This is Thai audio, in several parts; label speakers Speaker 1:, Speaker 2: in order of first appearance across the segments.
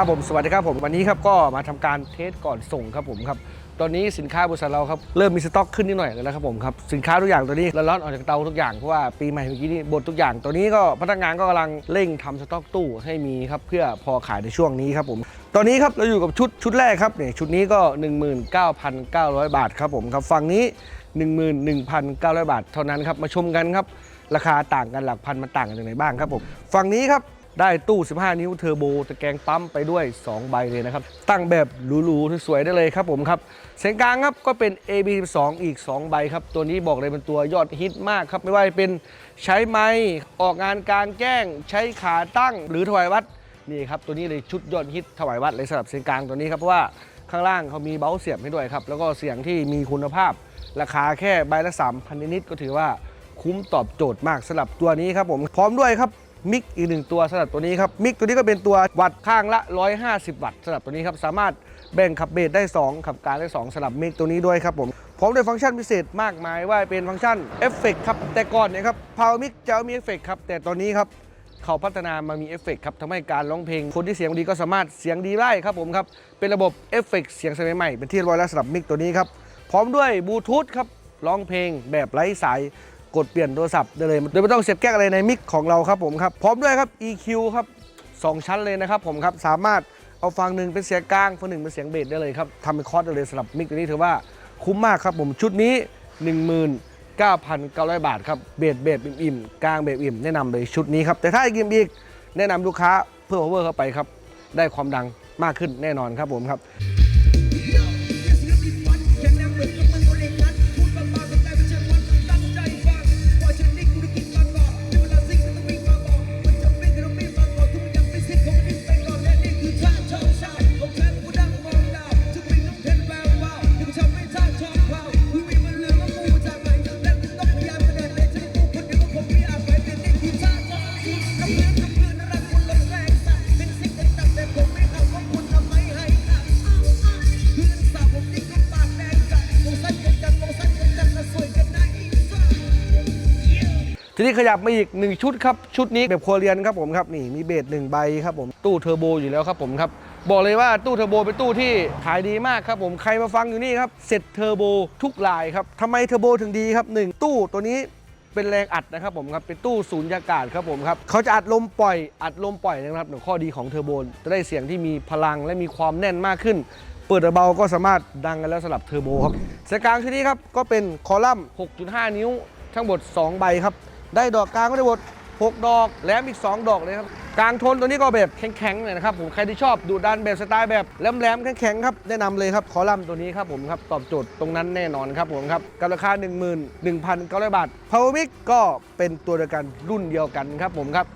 Speaker 1: ครับผมสวัสดีครับผมวันนี้ครับก็มาทำการเทสก่อนส่งครับผมครับตอนนี้สินค้าบริษัทเราครับเริ่มมีสต็อกขึ้นนิดหน่อยแล้วครับผมครับสินค้าทุกอย่างตอนนี้ร้อนๆออกจากเตาทุกอย่างเพราะว่าปีใหม่เมื่อกี้นี่บดทุกอย่างตอนนี้ก็พนักงานก็กำลังเร่งทำสต็อกตู้ให้มีครับเพื่อพอขายในช่วงนี้ครับผม ตอนนี้ครับเราอยู่กับชุดชุดแรกครับเนี่ยชุดนี้ก็ 19,900 บาทครับผมครับฝั่งนี้ 11,900 บาท เท่านั้นครับมาชมกันครับราคาต่างกันหลักพันมันต่างกันอย่างไรบ้างครับผมฝั่งนี้ครับ ได้ตู้ 15 นิ้วเทอร์โบตะแกรงปั๊มไปด้วย 2 ใบเลยนะครับ ตั้งแบบหรูๆสวยๆได้เลยครับผมครับเสียงกลางครับก็เป็น AB12 อีก 2 ใบครับ ตัวนี้บอกเลยเป็นตัวยอดฮิตมากครับ ไม่ว่าจะเป็นใช้ไม้ออกงานกลารแจ้ง ใช้ขาตั้งหรือถวายวัดนี่ครับตัวนี้เลยชุดยอดฮิตถวายวัดเลยสำหรับเสียงกลางตัวนี้ครับเพราะว่าข้างล่างเขามีเบ้าเสียบให้ด้วยครับแล้วก็เสียงที่มีคุณภาพ ราคาแค่ใบละ3,000นิดก็ถือว่าคุ้มตอบโจทย์มากสำหรับตัวนี้ครับผมพร้อมด้วยครับ มิกอีกหนึ่งตัวสำหรับตัวนี้ครับมิกตัวนี้ก็เป็นตัววัดข้างละ 150 วัตต์สำหรับตัวนี้ครับสามารถแบ่งขับเบสได้ 2 ขับการได้ 2สำหรับมิกตัวนี้ด้วยครับผมพร้อมด้วยฟังก์ชันพิเศษมากมายว่าเป็นฟังก์ชันเอฟเฟกครับแต่ก่อนเนี่ยครับพาวมิกจะมีเอฟเฟกครับแต่ตอนนี้ครับเขาพัฒนามามีเอฟเฟกครับทำให้การร้องเพลง คนที่เสียงดีก็สามารถเสียงดีได้ครับผมครับเป็นระบบเอฟเฟกเสียงสมัยใหม่เป็นที่เรียบร้อยแล้วสำหรับมิกตัวนี้ครับพร้อมด้วยบลูทูธครับร้องเพลงแบบไร้สาย กดเปลี่ยนโทรศัพท์ได้เลยโดยไม่ต้องเสียบแก้อะไรในมิกของเราครับผมครับพร้อมด้วยครับ EQ ครับสองชั้นเลยนะครับผมครับสามารถเอาฟังหนึ่งเป็นเสียงกลางฟังหนึ่งเป็นเสียงเบสได้เลยครับทำเป็นคอร์สได้เลยสำหรับมิกตัวนี้ถือว่าคุ้มมากครับผมชุดนี้ 19,900 บาทครับเบสเบสอิ่มๆกลางเบสอิ่มแนะนำเลยชุดนี้ครับแต่ถ้าอีกอิ่มอีกแนะนำลูกค้าเพิ่ม power เข้าไปครับได้ความดังมากขึ้นแน่นอนครับผมครับ ทีนี้ขยับมาอีก 1 ชุดครับ ชุดนี้แบบครัวเรือนครับผมครับนี่มีเบสหนึ่งใบครับผมตู้เทอร์โบอยู่แล้วครับผมครับบอกเลยว่าตู้เทอร์โบเป็นตู้ที่ขายดีมากครับผมใครมาฟังอยู่นี่ครับเสร็จเทอร์โบทุกลายครับทำไมเทอร์โบถึงดีครับหนึ่งตู้ตัวนี้เป็นแรงอัดนะครับผมครับเป็นตู้สูญญากาศครับผมครับเขาจะอัดลมปล่อยอัดลมปล่อยนะครับหนึ่งข้อดีของเทอร์โบจะได้เสียงที่มีพลังและมีความแน่นมากขึ้น เปิดเบาก็สามารถดังกันแล้วสำหรับเทอร์โบครับสายกลางที่นี้ครับก็เป็นคอลัมน์ 6.5 นิ้ว ทั้งหมด 2 ใบครับ ได้ดอกกลางก็ได้หมด6 ดอกแหลมอีก 2 ดอกเลยครับกลางทนตัวนี้ก็แบบแข็งๆเลยนะครับผมใครที่ชอบดูดันแบบสไตล์แบบแหลมๆแข็งๆครับแนะนำเลยครับคอลัมน์ตัวนี้ครับผมครับตอบโจทย์ตรงนั้นแน่นอนครับผมครับกับราคา 11,900 บาทพาวเวอร์มิกก็เป็นตัวเดียวกันรุ่นเดียวกันครับผมครับ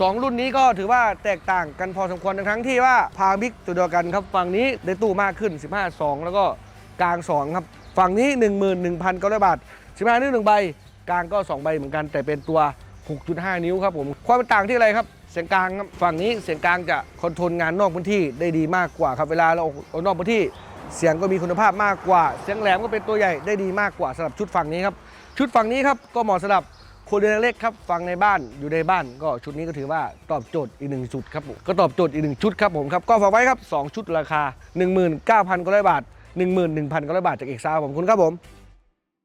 Speaker 1: สองรุ่นนี้ก็ถือว่าแตกต่างกันพอสมควรทั้งที่ว่าพาบิ๊กตัวเดียวกันครับฝั่งนี้ได้ตู้มากขึ้น 15 2 แล้วก็กลาง 2 ครับ ฝั่งนี้ 11,900 บาท 15 นิ้ว1ใบ กลางก็ 2 ใบเหมือนกัน แต่เป็นตัว 6.5 นิ้วครับผม ความต่างที่อะไรครับ เสียงกลางครับฝั่งนี้เสียงกลางจะคอนโทรลงานนอกพื้นที่ได้ดีมากกว่าครับเวลาเราออกนอกพื้นที่ เสียงก็มีคุณภาพมากกว่า เสียงแหลมก็เป็นตัวใหญ่ได้ดีมากกว่าสำหรับชุดฝั่งนี้ครับชุดฝั่งนี้ครับก็เหมาะสำหรับ คนเรือนเล็กครับฟังในบ้านอยู่ในบ้าน ก็ชุดนี้ก็ถือว่าตอบโจทย์อีกหนึ่งชุดครับผมก็ตอบโจทย์อีกหนึ่งชุดครับผมครับก็ฝากไว้ครับ 2 ชุดราคา 19,900 บาท 11,900 บาทจากเอกซาวผมคุณครับผม